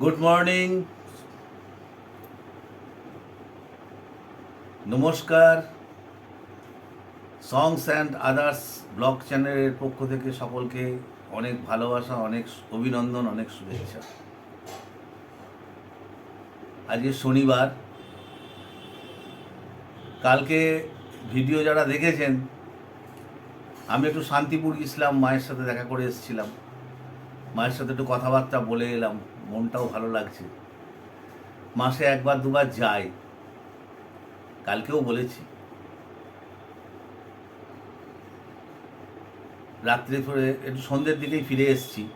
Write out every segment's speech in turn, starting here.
Good morning নমস্কার। সংস and others blog চ্যানেলের পক্ষ থেকে সকলকে অনেক ভালোবাসা, অনেক অভিনন্দন, অনেক শুভেচ্ছা। আজকে শনিবার। কালকে ভিডিও যারা দেখেছেন, আমি একটু শান্তিপুর ইসলাম মায়ের সাথে দেখা করে এসেছিলাম। মায়ের সাথে একটু কথাবার্তা বলে এলাম। মনটাও ভালো লাগছে। মাসে একবার, দুবার যাই। কালকেও বলেছি। রাত্রে ফিরে, একটু সন্ধ্যের দিকেই ফিরে এসেছি।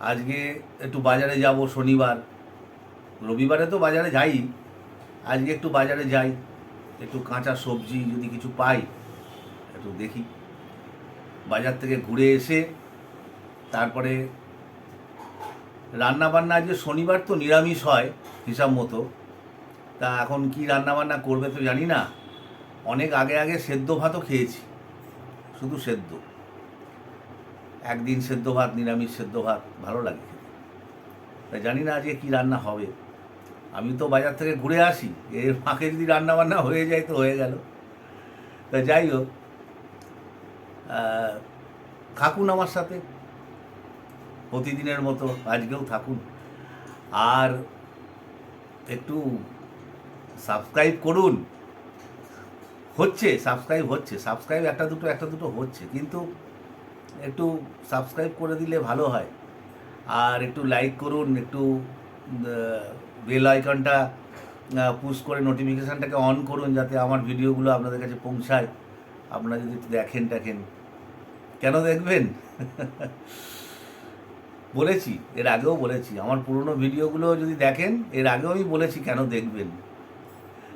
আজকে একটু বাজারে যাব শনিবার। রবিবারে তো বাজারে যাই। আজকে একটু বাজারে যাই। একটু কাঁচা সবজি যদি কিছু পাই, একটু দেখি। বাজার থেকে ঘুরে এসে, তারপরে রান্না বান্না আজকে শনিবার তো নিরামিষ হয়, হিসাব মতো। তা এখন কি রান্না বান্না করবে তো জানি না। অনেক আগে আগে সেদ্ধ ভাতও খেয়েছি, শুধু সেদ্ধ। একদিন সেদ্ধ ভাত, নিরামিষ সেদ্ধ ভাত, ভালো লাগে তাই জানি না আজকে কি রান্না হবে। আমি তো বাজার থেকে ঘুরে আসি এর ফাঁকে যদি রান্না বান্না হয়ে যায় তো হয়ে গেল। তা যাই হোক থাকুন আমার সাথে। প্রতিদিনের মতো আজকেও থাকুন। আর একটু সাবস্ক্রাইব করুন। হচ্ছে সাবস্ক্রাইব হচ্ছে। সাবস্ক্রাইব একটা দুটো একটা দুটো হচ্ছে। কিন্তু একটু সাবস্ক্রাইব করে দিলে ভালো হয়। আর একটু লাইক করুন, একটু বেল আইকনটা পুশ করে নোটিফিকেশানটাকে অন করুন যাতে আমার ভিডিওগুলো আপনাদের কাছে পৌঁছায়। আপনারা যদি একটু দেখেন দেখেন কেন দেখবেন? বলেছি, এর আগেও বলেছি। আমার পুরনো ভিডিওগুলো যদি দেখেন, এর আগেও আমি বলেছি কেন দেখবেন।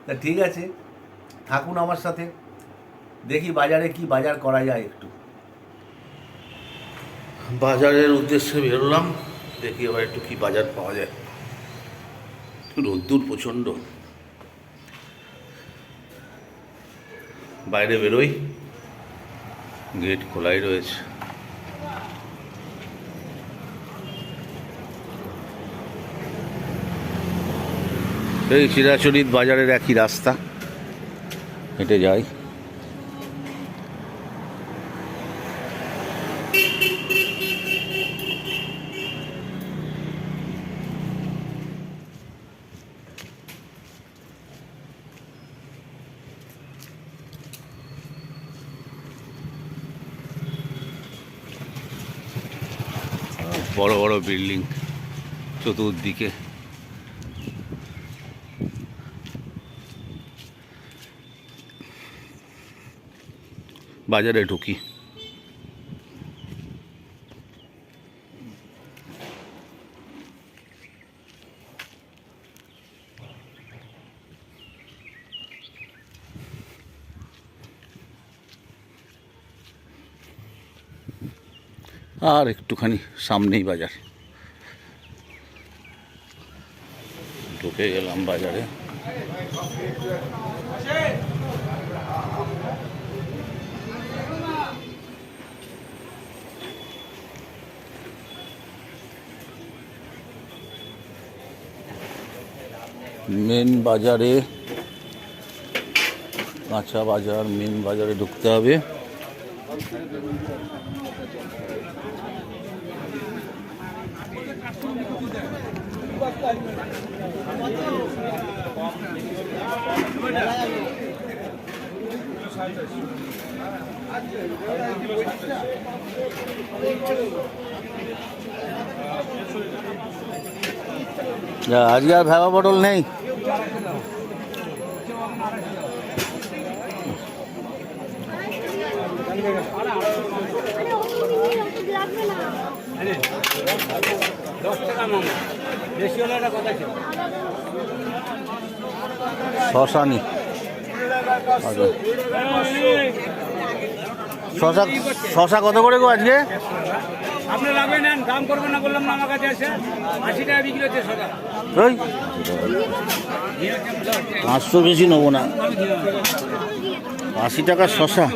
তা ঠিক আছে, থাকুন আমার সাথে। দেখি বাজারে কি বাজার করা যায় একটু। বাজারের উদ্দেশ্যে বেরোলাম, দেখি এবার একটু কি বাজার পাওয়া যায়। রোদ্দুর প্রচণ্ড। বাইরে বেরোই, গেট খোলাই রয়েছে। এই চিরাচরিত বাজারের একই রাস্তা। হেঁটে যাই। বড় বড় বিল্ডিং চতুর্দিকে। বাজারে ঢুকি। আর একটুখানি সামনেই বাজার। ঢুকে গেলাম বাজারে। মেন বাজারে কাঁচা বাজার মেন বাজারে ঢুকতে হবে। যা, আজকে আর ভেবা পটল নেই। দশ টাকা মামা বেশি হলে একটা কথা ছিল শশা নি আচ্ছা। শশা শশা কত করে গো আজকে? আপনি লাগবে নেন দাম করবেন না বললাম না আমার কাছে এসে আশি টাকা বিক্রি হচ্ছে সদা ওই। পাঁচশো বেশি নেব না। আশি টাকার শশা।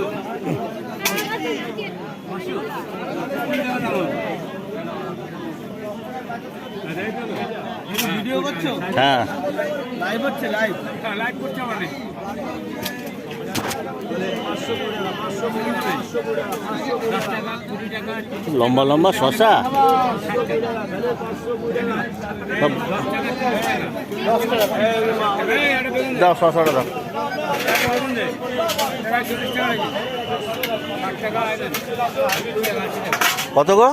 হ্যাঁ। লাইভ হচ্ছে লাইভ লাইভ করছে মানে টাকা টাকা লম্বা লম্বা শশা। দাও শশাটা দাও। কত গো।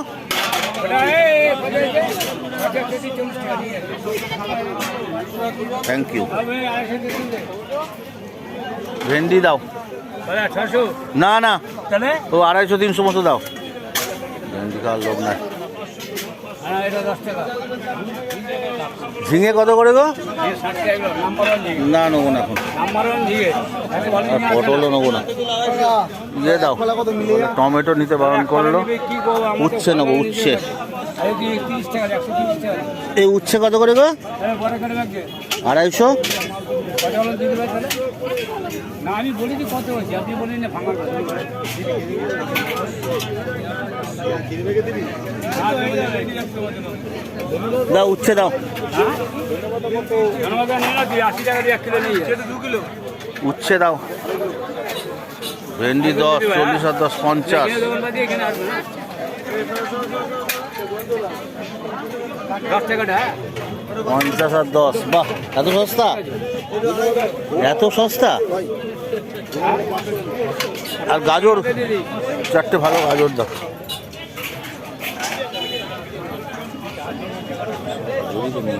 Thank you. ভেন্ডি দাও। না না। ও আড়াইশো তিনশো মতো দাও। লোক নাই। হ্যাঁ, এটা দশ টাকা। ঝিঙে কত করে গো। না নেব না এখন। পটলও নেব না। ইয়ে দাও। টমেটো নিতে বারণ করল। উচ্ছে নেব, উচ্ছে। দিতে। আরে কি, 30 টাকা, 130 টাকা। এই উচ্ছে কত করে গো। আড়াইশো? কটা হলো দিয়ে দেবে তাহলে? না আমি বলি যে কত হয়েছে আপনি বলেন না ভাঙার কথা না, উচ্ছে দাও হ্যাঁ? ধন্যবাদ, নিয়ে নাও, দিয়ে আশি টাকা দিয়ে এক কিলো নিয়ে যাও। উচ্ছে দাও ভেন্ডি দশ চল্লিশ আর দশ পঞ্চাশ দশ টাকাটা? পঞ্চাশ আর দশ। বাহ, এত সস্তা? এত সস্তা? আর গাজর? চারটে ভালো গাজর দাও। তো নেই।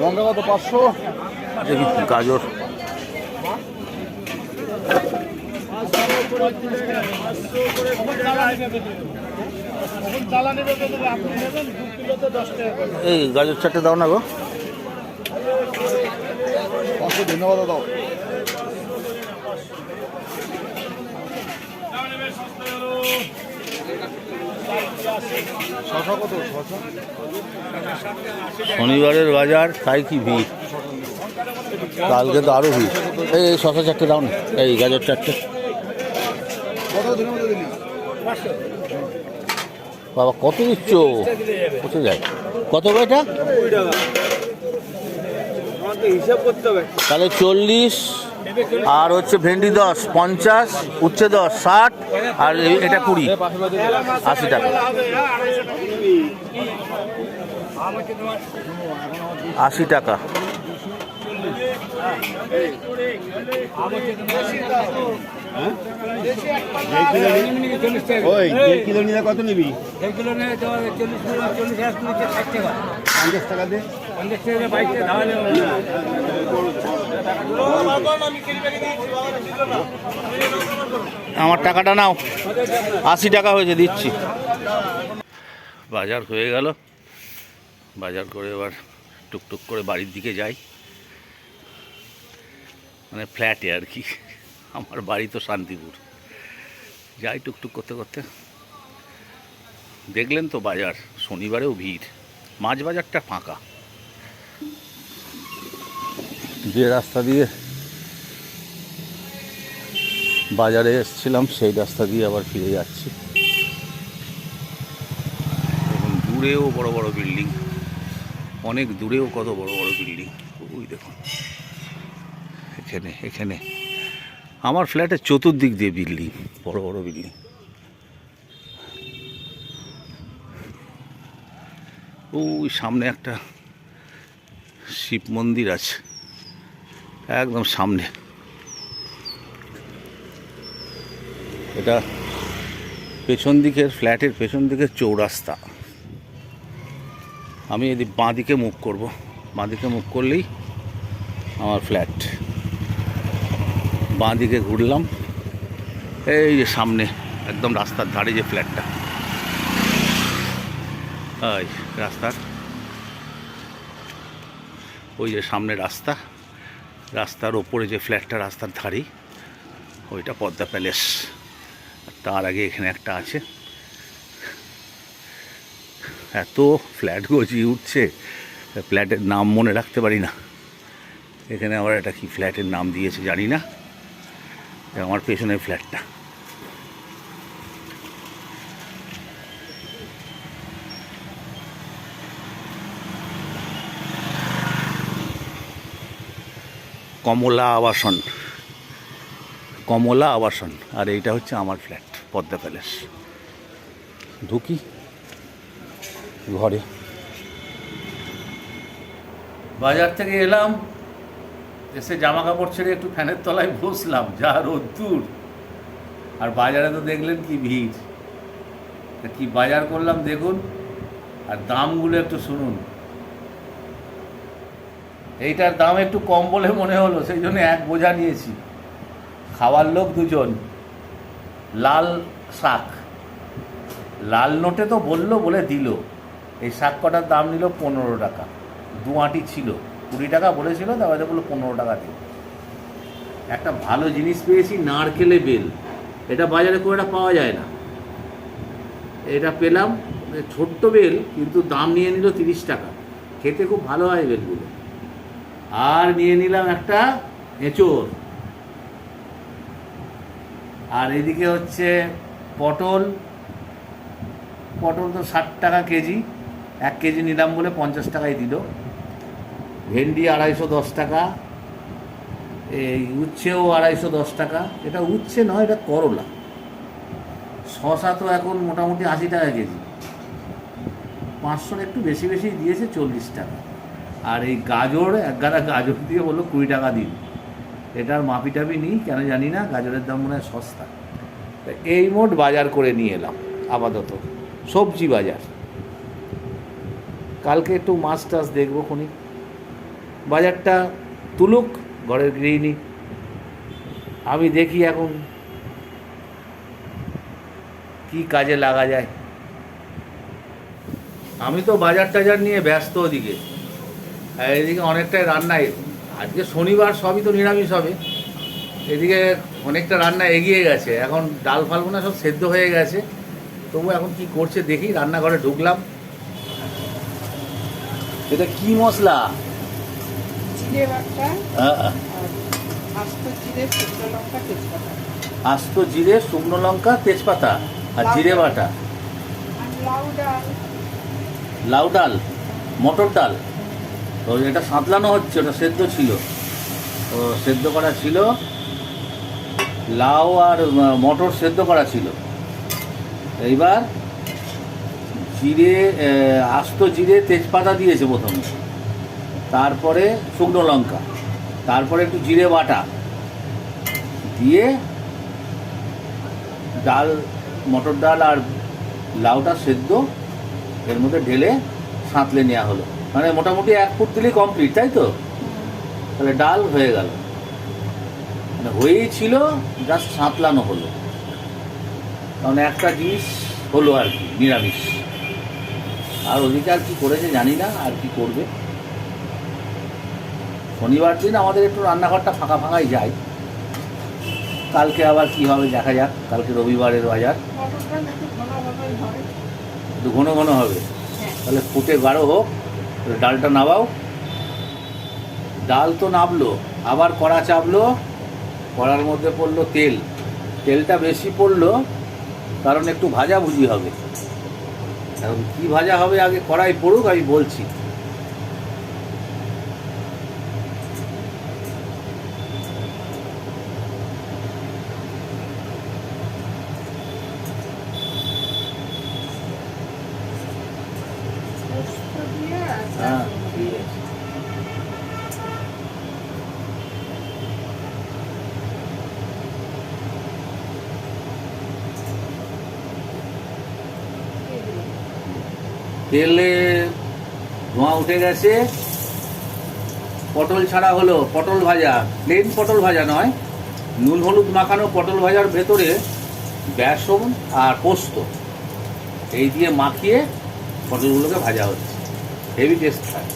লঙ্কা কত? পাঁচশো? দেখি গাজর। এই গাজর চারটে দাও না গো। পাঁচশো ধন্যবাদ দাও শনিবারের বাজার তাই কি ভিড়? কালকে তো আরও ভিড়। এই এই শশা চারটে দাও না। এই গাজর চারটে। কত বাবা কত দিচ্ছ কোথায় যায়? কত এটা? হবে। তাহলে চল্লিশ। আর হচ্ছে ভেন্ডি দশ পঞ্চাশ উচ্ছে দশ ষাট আর এটা কুড়ি আশি টাকা। আশি টাকা। কত নিবি? পঞ্চাশ টাকা দে। পঞ্চাশ টাকা আমার টাকাটা নাও। আশি টাকা হয়েছে, দিচ্ছি। বাজার হয়ে গেল। বাজার করে এবার টুকটুক করে বাড়ির দিকে যাই। মানে ফ্ল্যাটে আর কি। আমার বাড়ি তো শান্তিপুর। যাই টুকটুক করতে করতে। দেখলেন তো বাজার, শনিবারেও ভিড়। মাছ বাজারটা ফাঁকা। যে রাস্তা দিয়ে বাজারে এসেছিলাম, সেই রাস্তা দিয়ে আবার ফিরে যাচ্ছি। দেখুন, দূরেও বড় বড় বিল্ডিং, অনেক দূরেও কত বড় বড় বিল্ডিং। ওই দেখুন, এখানে এখানে। আমার ফ্ল্যাটের চতুর্দিক দিয়ে বিল্ডিং, বড় বড় বিল্ডিং। ওই সামনে একটা শিব মন্দির আছে। একদম সামনে। এটা পেছন দিকের ফ্ল্যাটের পেছন দিকের চৌরাস্তা। আমি এদিক বাঁ দিকে মুখ করব। বাঁ দিকে মুখ করলেই আমার ফ্ল্যাট বাঁ দিকে ঘুরলাম। এই যে সামনে, একদম রাস্তার ধারে যে ফ্ল্যাটটা রাস্তার। ওই যে সামনে রাস্তা। রাস্তার ওপরে যে ফ্ল্যাটটা রাস্তার ধারেই ওইটা পদ্মা প্যালেস। তার আগে এখানে একটা আছে। এত ফ্ল্যাট গজিয়ে উঠছে, ফ্ল্যাটের নাম মনে রাখতে পারি না। এখানে আবার এটা কি ফ্ল্যাটের নাম দিয়েছে জানি না। আমার পেছনে ফ্ল্যাটটা। কমলা আবাসন। কমলা আবাসন, আর এইটা হচ্ছে আমার ফ্ল্যাট পদ্মা প্যালেস ঢুকি ঘরে। বাজার থেকে এলাম, এসে জামা কাপড় ছেড়ে একটু ফ্যানের তলায় বসলাম, যা রোদ্দুর। আর বাজারে তো দেখলেন কি ভিড়। কি বাজার করলাম দেখুন, আর দামগুলো একটু শুনুন। এইটার দাম একটু কম বলে মনে হলো, সেই জন্য এক বোঝা নিয়েছি। খাওয়ার লোক দুজন, লাল শাক। লাল নোটে তো বলল বলে দিল। এই শাক কটার দাম নিল পনেরো টাকা। দু আঁটি ছিল। কুড়ি টাকা বলেছিল তারপরে বলল পনেরো টাকা দিল একটা ভালো জিনিস পেয়েছি, নারকেলে বেল। এটা বাজারে খুব একটা পাওয়া যায় না। এটা পেলাম, ছোট্ট বেল, কিন্তু দাম নিয়ে নিল তিরিশ টাকা। খেতে খুব ভালো হয় বেলগুলো। আর নিয়ে নিলাম একটা এঁচোড় আর এদিকে হচ্ছে পটল। পটল তো ষাট টাকা কেজি। এক কেজি নিলাম বলে পঞ্চাশ টাকায় দিল। ভেন্ডি আড়াইশো দশ টাকা। এই উচ্ছেও আড়াইশো দশ টাকা। এটা উচ্ছে নয়, এটা করলা। শশা তো এখন মোটামুটি আশি টাকা কেজি। পাঁচশোর একটু বেশি বেশি দিয়েছে চল্লিশ টাকা। আর এই গাজর, এক গাদা গাজর দিয়ে বলল কুড়ি টাকা দিন। এটার মাপি টাপি নিই, কেন জানি না, গাজরের দাম মনে হয় সস্তা। এই মোট বাজার করে নিয়ে এলাম, আপাতত। সবজি বাজার। কালকে একটু মাছ টাছ দেখব খুনি। বাজারটা তুলুক, ঘরের গৃহিণী। আমি দেখি এখন কি কাজে লাগা যায়। আমি তো বাজার টাজার নিয়ে ব্যস্ত ওদিকে। এদিকে অনেকটাই রান্নায় আজকে শনিবার সবই তো নিরামিষ হবে। এদিকে অনেকটা রান্না এগিয়ে গেছে। এখন ডাল ফালগুনা সব সেদ্ধ হয়ে গেছে। তবু এখন কি করছে দেখি রান্নাঘরে ঢুকলাম। এটা কি মশলা? আর আস্ত জিরে শুকনো লঙ্কা তেজপাতা। আর জিরে বাটা। লাউ ডাল মটর ডাল। তো এটা সাঁতলানো হচ্ছে, ওটা সেদ্ধ ছিল। তো সেদ্ধ করা ছিল। লাউ আর মটর সেদ্ধ করা ছিল। এইবার জিরে আস্ত জিরে তেজপাতা দিয়েছে প্রথমে। তারপরে শুকনো লঙ্কা। তারপরে একটু জিরে বাটা। দিয়ে ডাল, মটর ডাল আর লাউটা সেদ্ধ এর মধ্যে ঢেলে সাঁতলে নেওয়া হলো। মানে মোটামুটি এক ফুট দিলেই কমপ্লিট তাই তো? তাহলে ডাল হয়ে গেল। মানে হয়েই ছিল জাস্ট সাঁতলানো হলো। কারণ একটা জিনিস হলো আর কি নিরামিষ। আর ওদিকে আর কি করেছে জানি না আর কি করবে। শনিবার দিন আমাদের একটু রান্নাঘরটা ফাঁকা ফাঁকাই যায়। কালকে আবার কি হবে দেখা যাক কালকে রবিবারের বাজার। একটু ঘন ঘন হবে। হ্যাঁ। তাহলে ফুটে গাঢ় হোক ডালটা নাবাও ডাল তো নাবলো আবার কড়া চাপলো, কড়ার মধ্যে পড়ল তেল। তেলটা বেশি পড়ল, কারণ একটু ভাজা ভুজি হবে। এখন কী ভাজা হবে আগে কড়াই পড়ুক, আমি বলছি পোস্ত দিয়ে আর হ্যাঁ ডাল ঠিক আছে দিয়ে দিলাম। তেলে ধোঁয়া উঠে গেছে। পটল ছাড়া হলো পটল ভাজা প্লেন পটল ভাজা নয়। নুন হলুদ মাখানো পটল ভাজার ভেতরে বেসন আর পোস্ত, এই দিয়ে মাখিয়ে পটলগুলোকে ভাজা হচ্ছে। হেভি টেস্ট হয়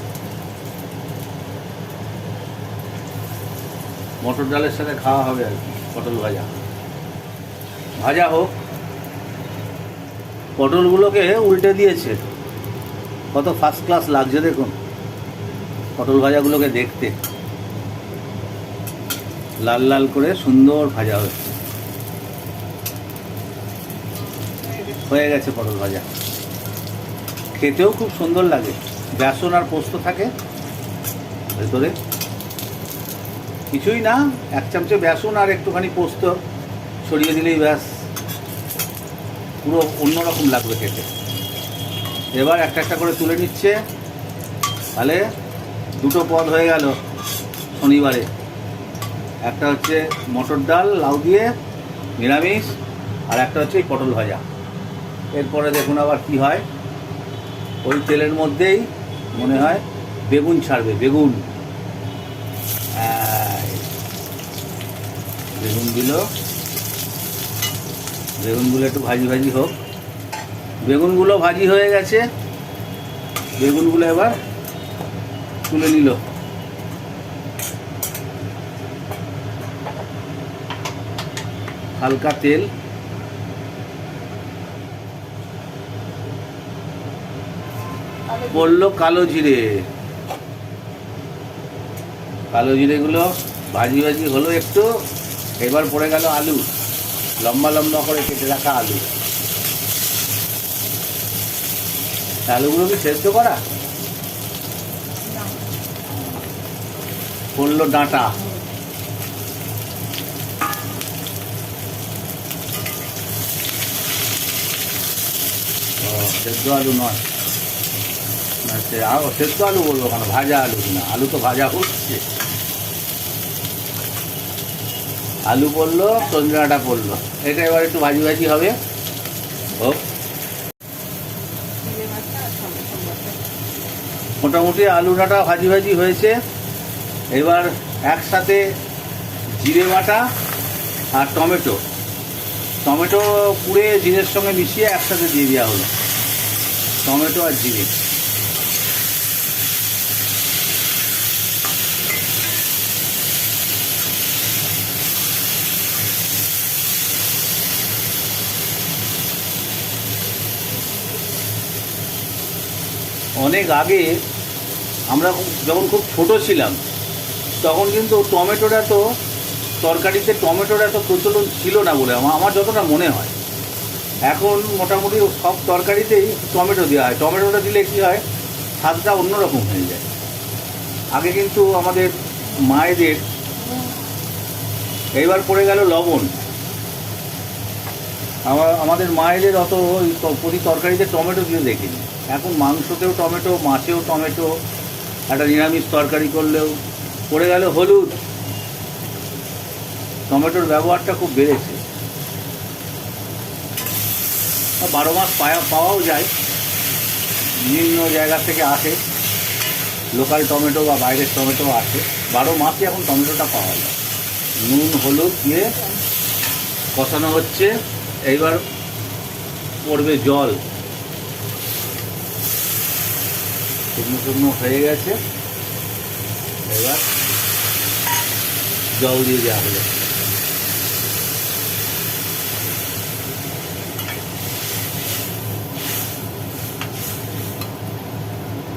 মটর ডালের সাথে খাওয়া হবে আর কি, পটল ভাজা। ভাজা হোক। পটলগুলোকে উল্টে দিয়েছে। কত ফার্স্ট ক্লাস লাগছে দেখুন। পটল ভাজাগুলোকে দেখতে। লাল লাল করে সুন্দর ভাজা হচ্ছে হয়ে গেছে পটল ভাজা। খেতেও খুব সুন্দর লাগে। বেসন আর পোস্ত থাকে। ভেতরে কিছুই না, এক চামচে বেসন আর একটুখানি পোস্ত। ছড়িয়ে দিলেই ব্যাস। পুরো অন্যরকম লাগবে খেতে। এবার একটা একটা করে তুলে নিচ্ছে। তাহলে দুটো পদ হয়ে গেল শনিবারে। একটা হচ্ছে মটর ডাল, লাউ দিয়ে নিরামিষ, আর একটা হচ্ছে পটল ভাজা। এরপরে দেখুন আবার কি হয়। ওই তেলের মধ্যেই মনে হয় বেগুন ছাড়বে, বেগুন। বেগুন বেগুনগুলো বেগুনগুলো একটু ভাজি ভাজি হোক। বেগুনগুলো ভাজি হয়ে গেছে। বেগুনগুলো এবার তুলে নিল। হালকা তেল। পড়ল কালো জিরে। কালো জিরেগুলো ভাজি ভাজি হলো একটু, এবার পড়ে গেল আলু। লম্বা লম্বা করে কেটে রাখা আলু। আলুগুলো কি সেদ্ধ করা? পড়ল ডাঁটা। সেদ্ধ আলু নয়। সে সেদ্ধ আলু বলব কেন? ভাজা আলু না, আলু তো ভাজা হচ্ছে। আলু পড়ল সঞ্জনাটা পড়ল। এটা এবার একটু ভাজি ভাজি হবে হোক জিরে বাটা আর টমেটো বাটা মোটামুটি আলু ডাঁটা ভাজি ভাজি হয়েছে। এবার একসাথে জিরে বাটা আর টমেটো। টমেটো পুড়ে জিরের সঙ্গে মিশিয়ে একসাথে দিয়ে দেওয়া হলো। টমেটো আর জিরে। অনেক আগে আমরা যখন খুব ছোট ছিলাম, তখন কিন্তু টমেটোটা তো তরকারিতে টমেটোর এত প্রচলন ছিল না বলে আমার আমার যতটা মনে হয়। এখন মোটামুটি সব তরকারিতেই টমেটো দেওয়া হয়। টমেটোটা দিলে কী হয়? স্বাদটা অন্যরকম হয়ে যায়। আগে কিন্তু আমাদের মায়েদের এইবার পড়ে গেল লবণ। আমার আমাদের মায়েদের অত ওই প্রতি তরকারিতে টমেটো দিয়ে দেখিনি। এখন মাংসতেও টমেটো, মাছেও টমেটো, একটা নিরামিষ তরকারি করলেও পড়ে গেল হলুদ। টমেটোর ব্যবহারটা খুব বেড়েছে। বারো মাস পায়া পাওয়াও যায়। বিভিন্ন জায়গা থেকে আসে। লোকাল টমেটো বা বাইরের টমেটো আসে। বারো মাসে এখন টমেটোটা পাওয়া যায়। নুন, হলুদ দিয়ে কষানো হচ্ছে। এইবার পড়বে জল। শুকনো শুকনো হয়ে গেছে। এবার জল দিয়ে দেওয়া হলো।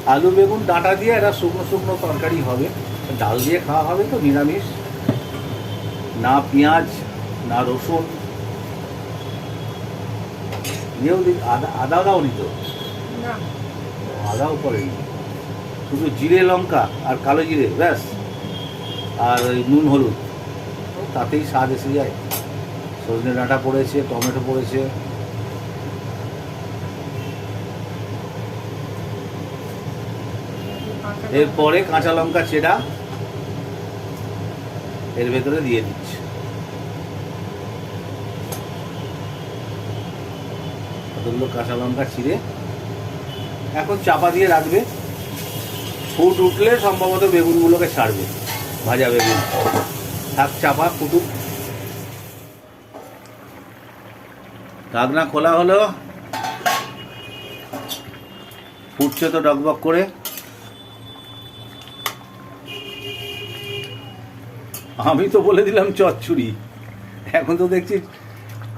আলু বেগুন ডাঁটা দিয়ে একটা শুকনো শুকনো তরকারি হবে। ডাল দিয়ে খাওয়া হবে তো নিরামিষ। না পেঁয়াজ না রসুন। ইয়েও দি- আদা আদাও দাও নিত না। আদাও পড়েনি শুধু জিরে লঙ্কা আর কালো জিরে, ব্যাস। আর ওই নুন, হলুদ। তাতেই স্বাদ এসে যায়। সজনে ডাঁটা পড়েছে, টমেটো পড়েছে। এরপরে কাঁচা লঙ্কা চেরা এর ভেতরে দিয়ে দিচ্ছে। কাঁচা লঙ্কা ছিঁড়ে এখন চাপা দিয়ে রাখবে। ফুট উঠলে সম্ভবত বেগুনগুলোকে ছাড়বে ভাজা বেগুন। থাক, চাপা, ফুটুক। ঢাকনা খোলা হলো। ফুটছে তো ডকবক করে। আমি তো বলে দিলাম চচ্চড়ি। এখন তো দেখছি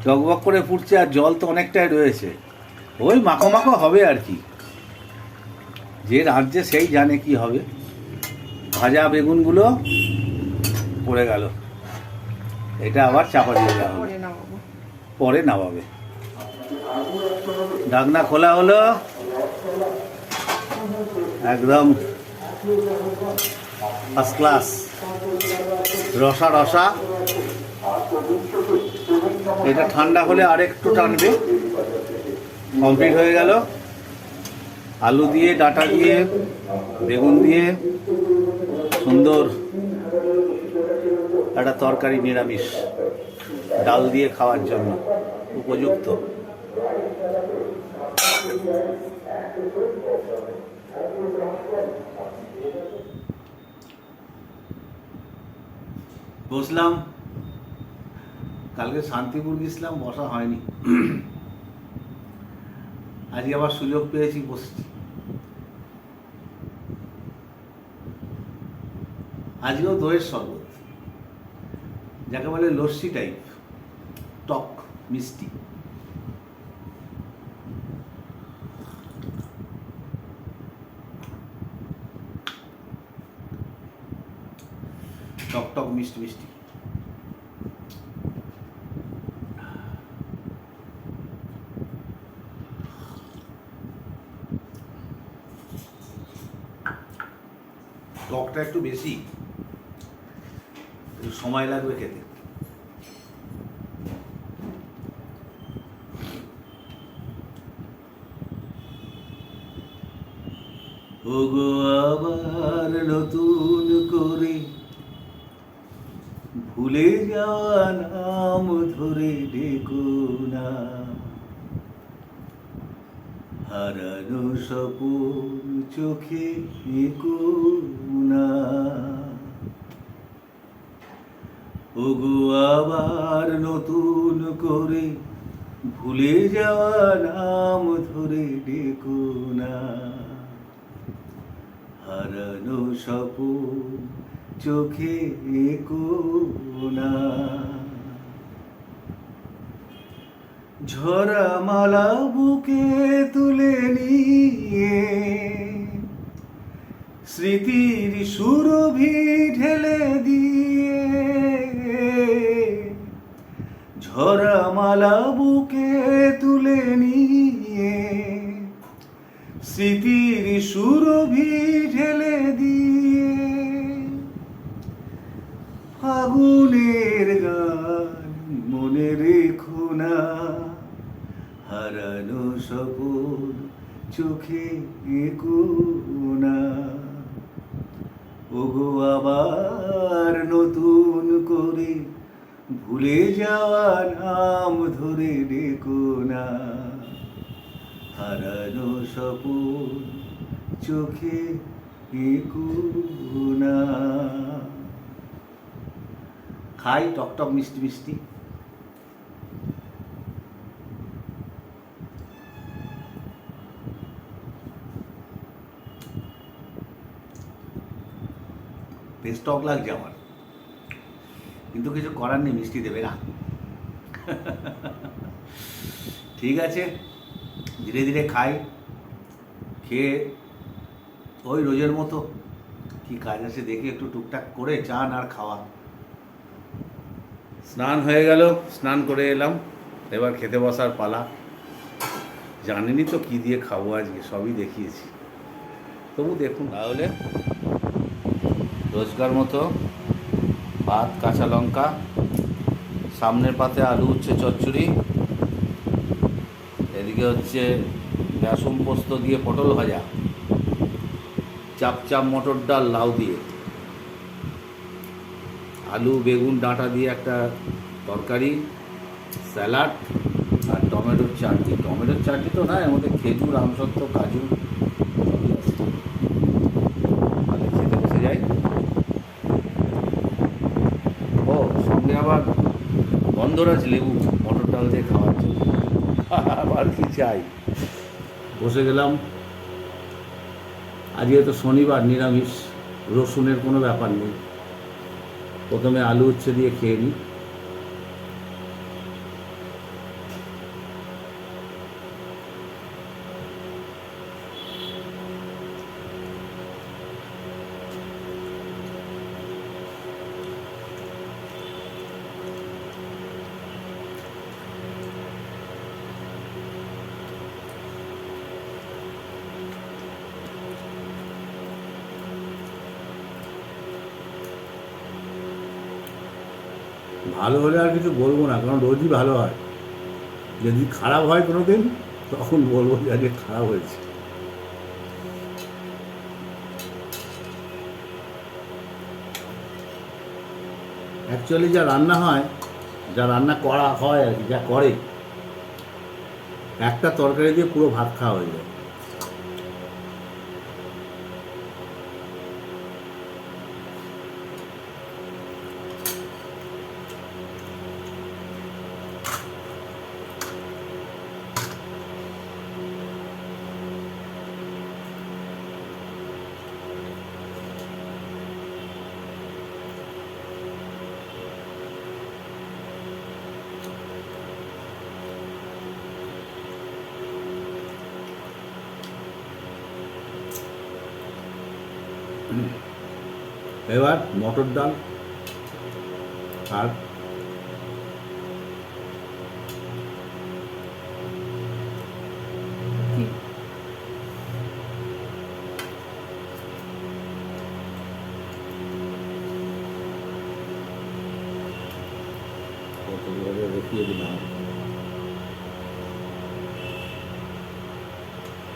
টকবক করে ফুটছে আর জল তো অনেকটাই রয়েছে। ওই মাখো মাখো হবে আর কি। যে রাজ্যে সেই জানে কি হবে। ভাজা বেগুনগুলো পড়ে গেল। এটা আবার চাপা দিয়ে দেওয়া হলো পরে নামাবে। ঢাকনা খোলা হলো। একদম ফার্স্ট ক্লাস রসা রসা। এটা ঠান্ডা হলে আরেকটু টানবে। কমপ্লিট হয়ে গেল। আলু দিয়ে, ডাটা দিয়ে, বেগুন দিয়ে, সুন্দর একটা তরকারি নিরামিষ, ডাল দিয়ে খাওয়ার জন্য উপযুক্ত। বসলাম। কালকে শান্তিপুর গেছিলাম, বসা হয়নি। আজকে আবার সুযোগ পেয়েছি, বসছি। আজকেও দইয়ের শরবত। যাকে বলে লস্যি টাইপ টক, মিষ্টি। টক টক, মিষ্টি মিষ্টি। টকটা একটু বেশি। সময় লাগবে খেতে। ওগো ভুলে যাওয়া নাম ধরে ডেকো না। হারানো স্বপন চোখে একো না। ঝরা মালা বুকে তুলে নিয়ে স্মৃতির সুরভি ঢেলে দিয়ে ঝরা মালা বুকে তুলে নিয়ে স্মৃতির সুরভি ঢেলে দিয়ে ফাগুনের গান মনে রেখো না, হারানো সপন চোখে না। ওগো আবার নতুন করে ভুলে যাওয়া নাম ধরে ডেকো না। হারানো সপন চোখে একো না। খাই টকটক মিষ্টি মিষ্টি। বেশ টক লাগছে আমার। কিন্তু কিছু করার নেই মিষ্টি দেবে না ঠিক আছে? ধীরে ধীরে খাই। খেয়ে ওই রোজের মতো। কি কাজ আছে দেখি একটু টুকটাক করে চান আর খাওয়া। স্নান হয়ে গেল স্নান করে এলাম। এবার খেতে বসার পালা। জানেনি তো কি দিয়ে খাব আজকে সবই দেখিয়েছি। তবু দেখুন। তাহলে? রোজকার মতো। ভাত, কাঁচা লঙ্কা, সামনের পাতে আলু, উচ্ছে চচ্চড়ি, এদিকে হচ্ছে বেসন পোস্ত দিয়ে পটল ভাজা চাপ চাপ মটর ডাল, লাউ দিয়ে। আলু, বেগুন, ডাঁটা দিয়ে একটা তরকারি, স্যালাড আর টমেটোর চাটনি। টমেটোর চাটনি তো না মধ্যে খেজুর, আমসত্ব, কাজু সবই আছে। তাহলে খেতে বসে যাই ও সঙ্গে আবার গন্ধরাজ লেবু মটর ডাল দিয়ে খাওয়ার জন্য। আবার কি চাই? বসে গেলাম। আজকে তো শনিবার, নিরামিষ। রসুনের কোনো ব্যাপার নেই। প্রথমে আলু উচ্ছে দিয়ে খেয়ে নিই। ভালো হলে আর কিছু বলব না, কারণ রোজই ভালো হয়। যদি খারাপ হয় কোনো দিন তখন বলব যে আজকে খারাপ হয়েছে। অ্যাকচুয়ালি যা রান্না হয়, যা রান্না করা হয় আর কি, যা করে, একটা তরকারি দিয়ে পুরো ভাত খাওয়া হয়ে যায়। এবার মটর ডাল আর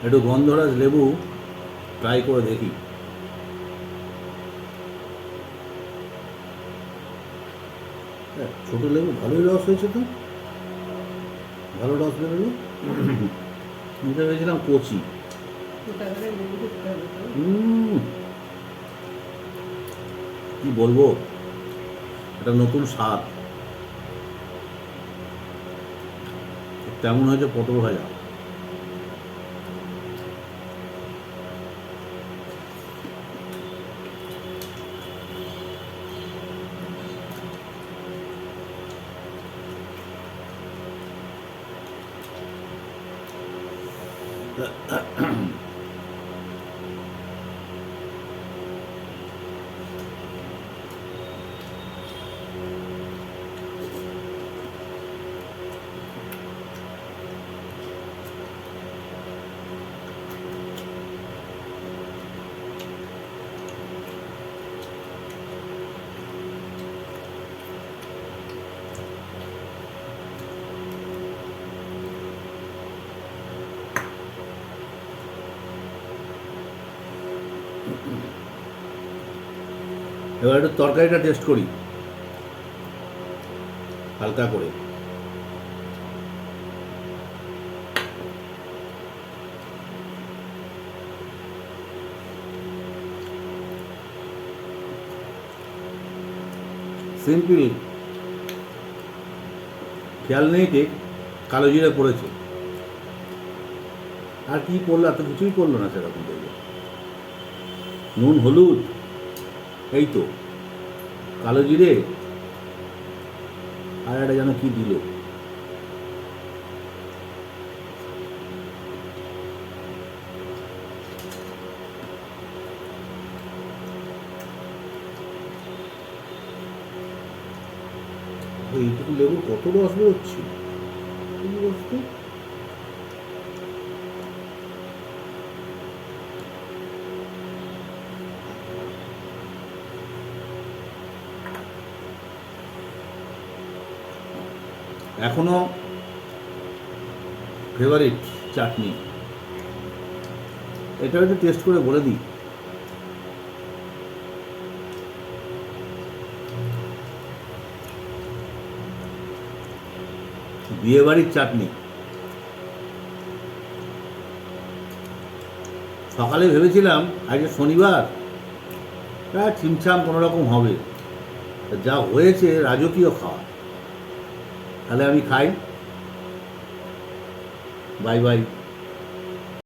একটু গন্ধরাজ লেবু ট্রাই করে দেখি। ছোট লেবু, ভালোই রস হয়েছে তো? ভালো রস বেরোলো? এটা ভেবেছিলাম কচি। কি বলব? এটা নতুন স্বাদ। তেমন হয়েছে পটল ভাজা। এবার একটু তরকারিটা টেস্ট করি। হালকা করে। সিম্পল খেয়াল নেই ঠিক কালো জিরে পড়েছে। আর কি পড়ল? এত কিছুই পড়ল না সেরকম দেখবে নুন, হলুদ। এই তো। কালো জিরে? আর একটা যেন কি দিল? এইটুকু লেবুর কত রস বেরোচ্ছে? রস তো এখনও ফেভারিট চাটনি। এটা একটু টেস্ট করে বলে দিই। বিয়ে বাড়ির চাটনি। সকালে ভেবেছিলাম, আজকে শনিবার, প্রায় ছিমছাম কোনো রকম হবে যা হয়েছে, রাজকীয় খাওয়া। তাহলে আমি খাই। Bye bye